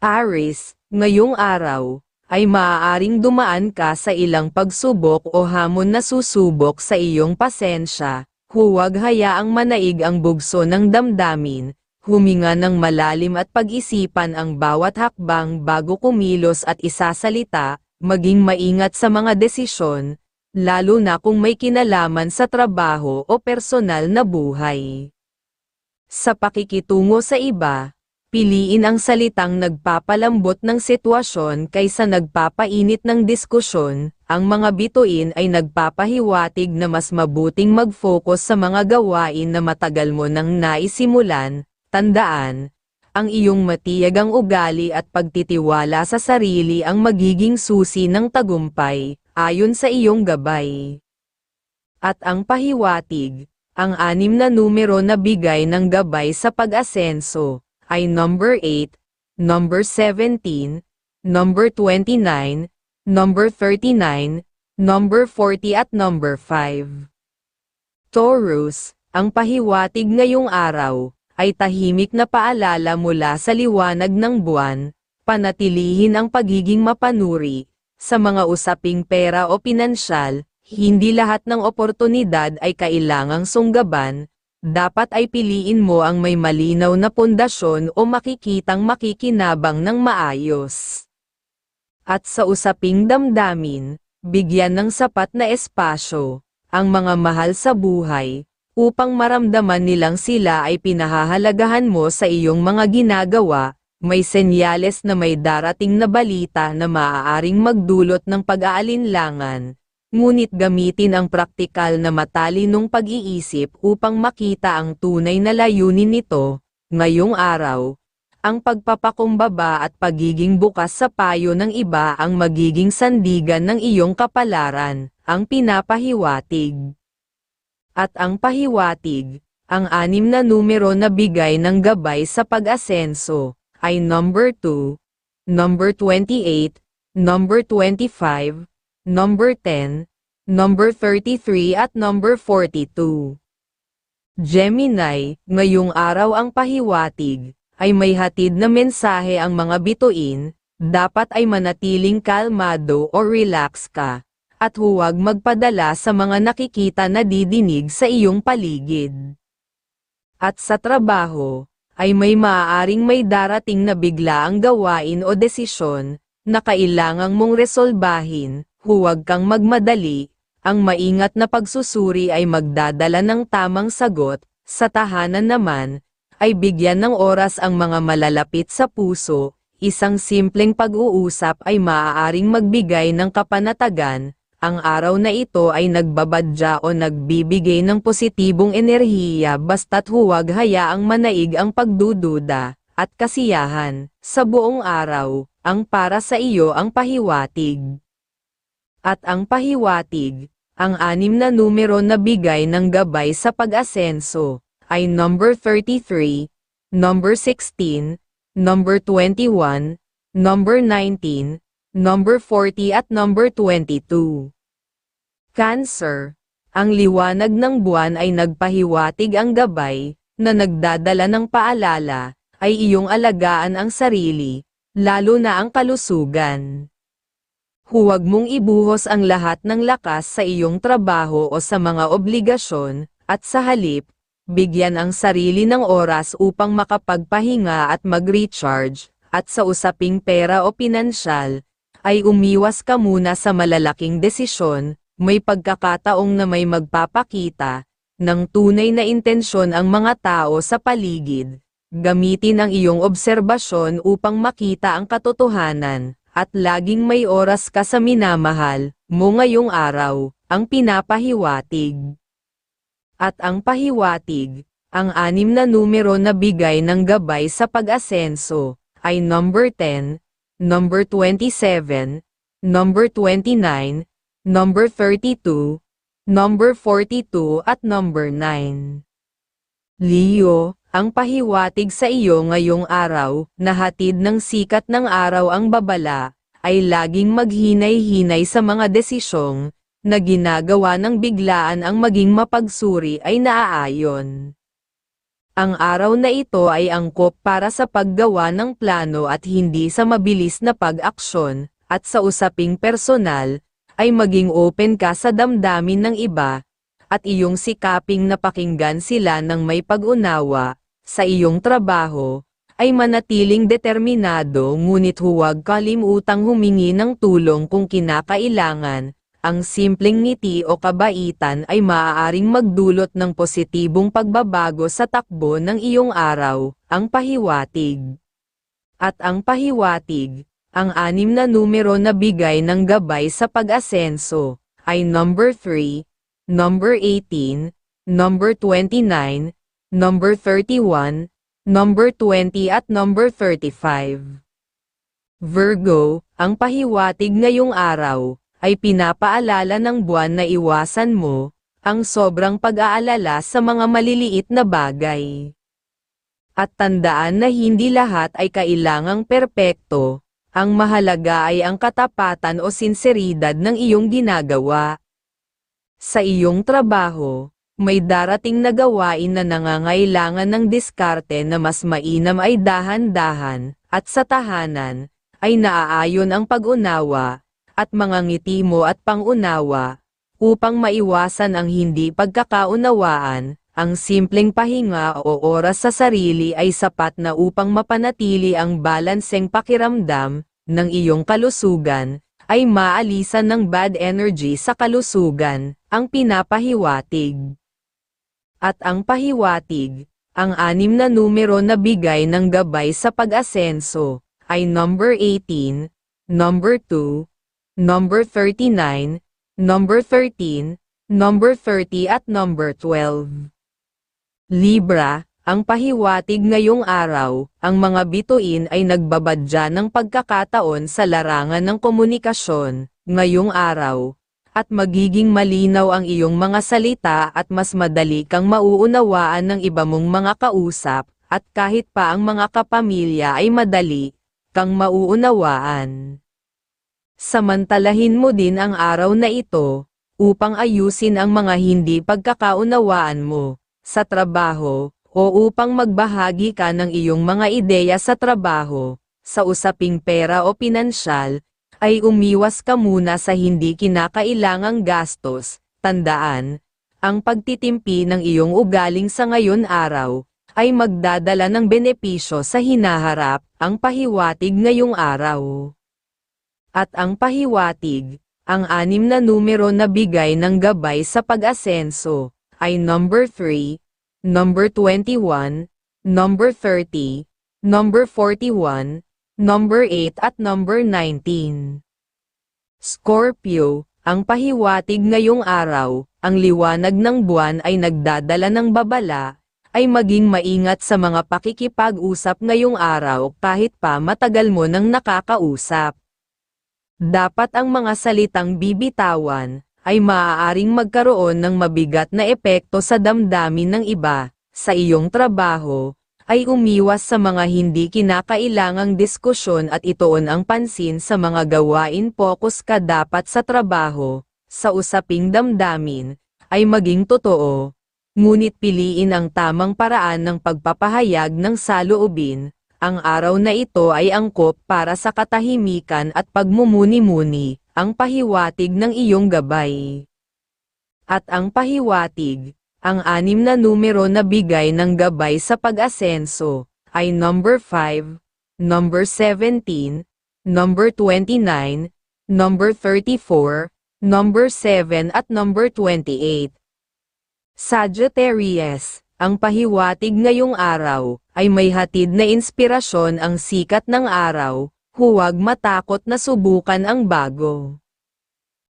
Aris, ngayong araw, ay maaaring dumaan ka sa ilang pagsubok o hamon na susubok sa iyong pasensya, huwag hayaang manaig ang bugso ng damdamin, huminga ng malalim at pag-isipan ang bawat hakbang bago kumilos at isasalita, maging maingat sa mga desisyon, lalo na kung may kinalaman sa trabaho o personal na buhay. Sa pakikitungo sa iba, piliin ang salitang nagpapalambot ng sitwasyon kaysa nagpapainit ng diskusyon, ang mga bituin ay nagpapahiwatig na mas mabuting mag-focus sa mga gawain na matagal mo nang naisimulan, tandaan, ang iyong matiyagang ugali at pagtitiwala sa sarili ang magiging susi ng tagumpay, ayon sa iyong gabay. At ang pahiwatig, ang anim na numero na bigay ng gabay sa pag-asenso, ay number 8, number 17, number 29, number 39, number 40 at number 5. Taurus, ang pahiwatig ngayong araw, ay tahimik na paalala mula sa liwanag ng buwan, panatilihin ang pagiging mapanuri, sa mga usaping pera o pinansyal, hindi lahat ng oportunidad ay kailangang sunggaban, dapat ay piliin mo ang may malinaw na pundasyon o makikitang makikinabang ng maayos. At sa usaping damdamin, bigyan ng sapat na espasyo, ang mga mahal sa buhay, upang maramdaman nilang sila ay pinahahalagahan mo sa iyong mga ginagawa, may senyales na may darating na balita na maaaring magdulot ng pag-aalinlangan, ngunit gamitin ang praktikal na matalinong pag-iisip upang makita ang tunay na layunin nito, ngayong araw. Ang pagpapakumbaba at pagiging bukas sa payo ng iba ang magiging sandigan ng iyong kapalaran, ang pinapahiwatig. At ang pahiwatig, ang anim na numero na bigay ng gabay sa pag-asenso, ay number 2, number 28, number 25, number 10, number 33 at number 42. Gemini, ngayong araw ang pahiwatig, ay may hatid na mensahe ang mga bituin, dapat ay manatiling kalmado o relax ka, at huwag magpadala sa mga nakikita na didinig sa iyong paligid. At sa trabaho, ay may maaaring may darating na bigla ang gawain o desisyon, na kailangang mong resolbahin, huwag kang magmadali, ang maingat na pagsusuri ay magdadala ng tamang sagot, sa tahanan naman, ay bigyan ng oras ang mga malalapit sa puso, isang simpleng pag-uusap ay maaaring magbigay ng kapanatagan, ang araw na ito ay nagbabadya o nagbibigay ng positibong enerhiya basta't huwag hayaang manaig ang pagdududa, at kasiyahan, sa buong araw, ang para sa iyo ang pahiwatig. At ang pahiwatig, ang anim na numero na bigay ng gabay sa pag-asenso, ay number 33, number 16, number 21, number 19, number 40 at number 22. Cancer, ang liwanag ng buwan ay nagpahiwatig ang gabay, na nagdadala ng paalala, ay iyong alagaan ang sarili, lalo na ang kalusugan. Huwag mong ibuhos ang lahat ng lakas sa iyong trabaho o sa mga obligasyon, at sa halip, bigyan ang sarili ng oras upang makapagpahinga at mag-recharge, at sa usaping pera o pinansyal, ay umiwas ka muna sa malalaking desisyon, may pagkakataong na may magpapakita, ng tunay na intensyon ang mga tao sa paligid. Gamitin ang iyong obserbasyon upang makita ang katotohanan at laging may oras ka sa minamahal mo ngayong araw, ang pinapahiwatig. At ang pahiwatig, ang anim na numero na bigay ng gabay sa pag-asenso, ay number 10, number 27, number 29, number 32, number 42 at number 9. Leo, ang pahiwatig sa iyo ngayong araw, na hatid ng sikat ng araw ang babala, ay laging maghinay-hinay sa mga desisyong, na ginagawa ng biglaan ang maging mapagsuri ay naaayon. Ang araw na ito ay angkop para sa paggawa ng plano at hindi sa mabilis na pag-aksyon, at sa usaping personal, ay maging open ka sa damdamin ng iba, at iyong sikaping napakinggan sila ng may pag-unawa, sa iyong trabaho, ay manatiling determinado ngunit huwag kalimutang humingi ng tulong kung kinakailangan, ang simpleng ngiti o kabaitan ay maaaring magdulot ng positibong pagbabago sa takbo ng iyong araw, ang pahiwatig. At ang pahiwatig, ang anim na numero na bigay ng gabay sa pag-asenso, ay number 3, number 18, number 29, number 31, number 20 at number 35. Virgo, ang pahiwatig ngayong araw, ay pinapaalala ng buwan na iwasan mo, ang sobrang pag-aalala sa mga maliliit na bagay. At tandaan na hindi lahat ay kailangang perpekto, ang mahalaga ay ang katapatan o sinseridad ng iyong ginagawa. Sa iyong trabaho, may darating na gawain na nangangailangan ng diskarte na mas mainam ay dahan-dahan, at sa tahanan, ay naaayon ang pag-unawa, at mga ngiti mo at pangunawa, upang maiwasan ang hindi pagkakaunawaan, ang simpleng pahinga o oras sa sarili ay sapat na upang mapanatili ang balanseng pakiramdam ng iyong kalusugan, ay maalisan ng bad energy sa kalusugan, ang pinapahiwatig. At ang pahiwatig, ang anim na numero na bigay ng gabay sa pag-asenso, ay number 18, number 2, number 39, number 13, number 30 at number 12. Libra, ang pahiwatig ngayong araw, ang mga bituin ay nagbabadya ng pagkakataon sa larangan ng komunikasyon, ngayong araw, at magiging malinaw ang iyong mga salita at mas madali kang mauunawaan ng iba mong mga kausap, at kahit pa ang mga kapamilya ay madali, kang mauunawaan. Samantalahin mo din ang araw na ito, upang ayusin ang mga hindi pagkakaunawaan mo, sa trabaho, o upang magbahagi ka ng iyong mga ideya sa trabaho, sa usaping pera o pinansyal, ay umiwas ka muna sa hindi kinakailangang gastos, tandaan, ang pagtitimpi ng iyong ugaling sa ngayon araw, ay magdadala ng benepisyo sa hinaharap, ang pahiwatig ngayong araw. At ang pahiwatig, ang anim na numero na bigay ng gabay sa pag-asenso, ay number 3, number 21, number 30, number 41, number 8 at number 19. Scorpio, ang pahiwatig ngayong araw, ang liwanag ng buwan ay nagdadala ng babala, ay maging maingat sa mga pakikipag-usap ngayong araw kahit pa matagal mo nang nakakausap. Dapat ang mga salitang bibitawan, ay maaaring magkaroon ng mabigat na epekto sa damdamin ng iba, sa iyong trabaho, ay umiwas sa mga hindi kinakailangang diskusyon at itoon ang pansin sa mga gawain focus ka dapat sa trabaho, sa usaping damdamin, ay maging totoo, ngunit piliin ang tamang paraan ng pagpapahayag ng saloobin, ang araw na ito ay angkop para sa katahimikan at pagmumuni-muni, ang pahiwatig ng iyong gabay. At ang pahiwatig, ang anim na numero na bigay ng gabay sa pag-asenso, ay number 5, number 17, number 29, number 34, number 7 at number 28. Sagittarius, ang pahiwatig ngayong araw, ay may hatid na inspirasyon ang sikat ng araw, huwag matakot na subukan ang bago.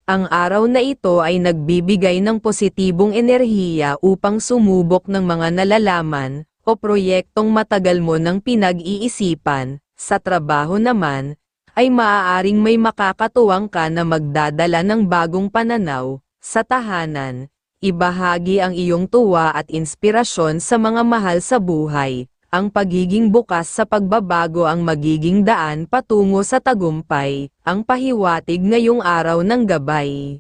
Ang araw na ito ay nagbibigay ng positibong enerhiya upang sumubok ng mga nalalaman, o proyektong matagal mo nang pinag-iisipan, sa trabaho naman, ay maaaring may makakatuwang ka na magdadala ng bagong pananaw, sa tahanan, ibahagi ang iyong tuwa at inspirasyon sa mga mahal sa buhay. Ang pagiging bukas sa pagbabago ang magiging daan patungo sa tagumpay, ang pahiwatig ngayong araw ng gabay.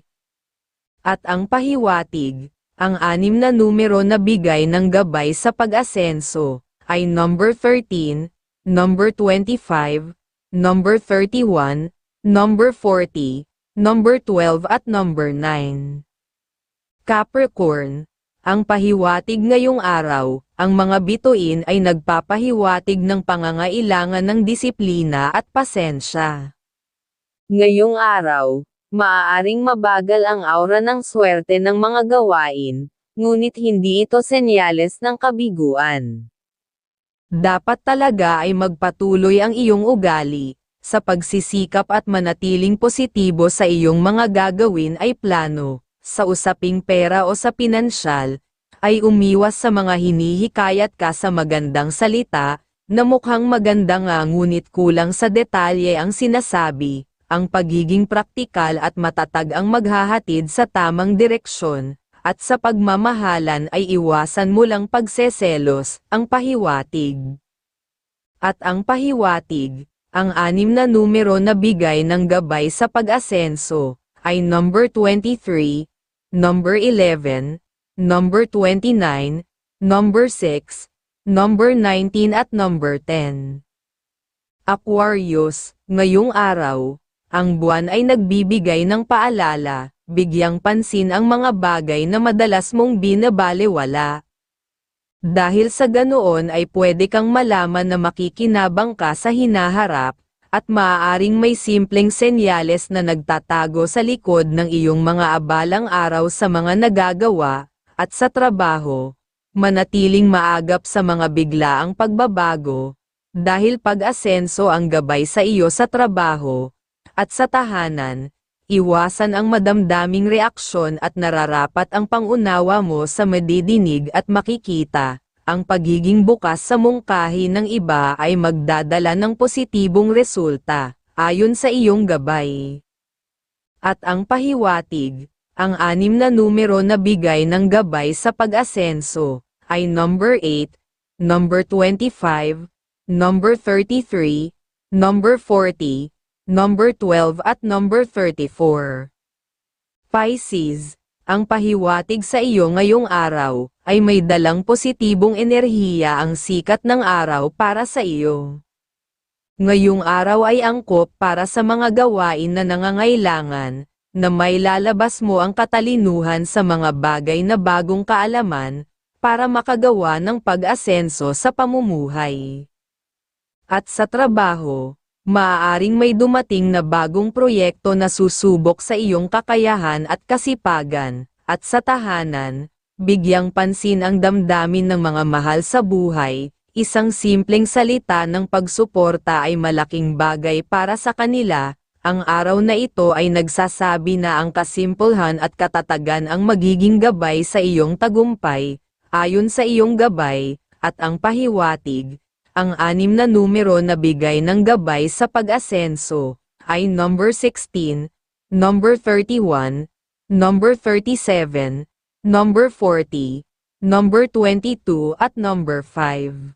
At ang pahiwatig, ang anim na numero na bigay ng gabay sa pag-asenso, ay number 13, number 25, number 31, number 40, number 12 at number 9. Capricorn, ang pahiwatig ngayong araw, ang mga bituin ay nagpapahiwatig ng pangangailangan ng disiplina at pasensya. Ngayong araw, maaaring mabagal ang aura ng swerte ng mga gawain, ngunit hindi ito senyales ng kabiguan. Dapat talaga ay magpatuloy ang iyong ugali, sa pagsisikap at manatiling positibo sa iyong mga gagawin ay plano, sa usaping pera o sa pinansyal, ay umiwas sa mga hinihikayat ka sa magandang salita, na mukhang maganda nga ngunit kulang sa detalye ang sinasabi, ang pagiging praktikal at matatag ang maghahatid sa tamang direksyon, at sa pagmamahalan ay iwasan mo lang pagseselos, ang pahiwatig. At ang pahiwatig, ang anim na numero na bigay ng gabay sa pag-asenso, ay number 23, number 11, number 29, number 6, number 19 at number 10. Aquarius, ngayong araw, ang buwan ay nagbibigay ng paalala, bigyang pansin ang mga bagay na madalas mong binabalewala. Dahil sa ganoon ay pwede kang malaman na makikinabang ka sa hinaharap, at maaaring may simpleng senyales na nagtatago sa likod ng iyong mga abalang araw sa mga nagagawa, at sa trabaho, manatiling maagap sa mga biglaang pagbabago, dahil pag-asenso ang gabay sa iyo sa trabaho, at sa tahanan, iwasan ang madamdaming reaksyon at nararapat ang pangunawa mo sa madidinig at makikita. Ang pagiging bukas sa mungkahi ng iba ay magdadala ng positibong resulta, ayon sa iyong gabay. At ang pahiwatig, ang anim na numero na bigay ng gabay sa pag-asenso, ay number 8, number 25, number 33, number 40, number 12 at number 34. Pisces, ang pahiwatig sa iyo ngayong araw, ay may dalang positibong enerhiya ang sikat ng araw para sa iyo. Ngayong araw ay angkop para sa mga gawain na nangangailangan, na may lalabas mo ang katalinuhan sa mga bagay na bagong kaalaman, para makagawa ng pag-asenso sa pamumuhay. At sa trabaho, maaaring may dumating na bagong proyekto na susubok sa iyong kakayahan at kasipagan, at sa tahanan, bigyang pansin ang damdamin ng mga mahal sa buhay, isang simpleng salita ng pagsuporta ay malaking bagay para sa kanila, ang araw na ito ay nagsasabi na ang kasimpulhan at katatagan ang magiging gabay sa iyong tagumpay, ayon sa iyong gabay, at ang pahiwatig, ang anim na numero na bigay ng gabay sa pag-asenso, ay number 16, number 31, number 37, number 40, number 22 at number 5.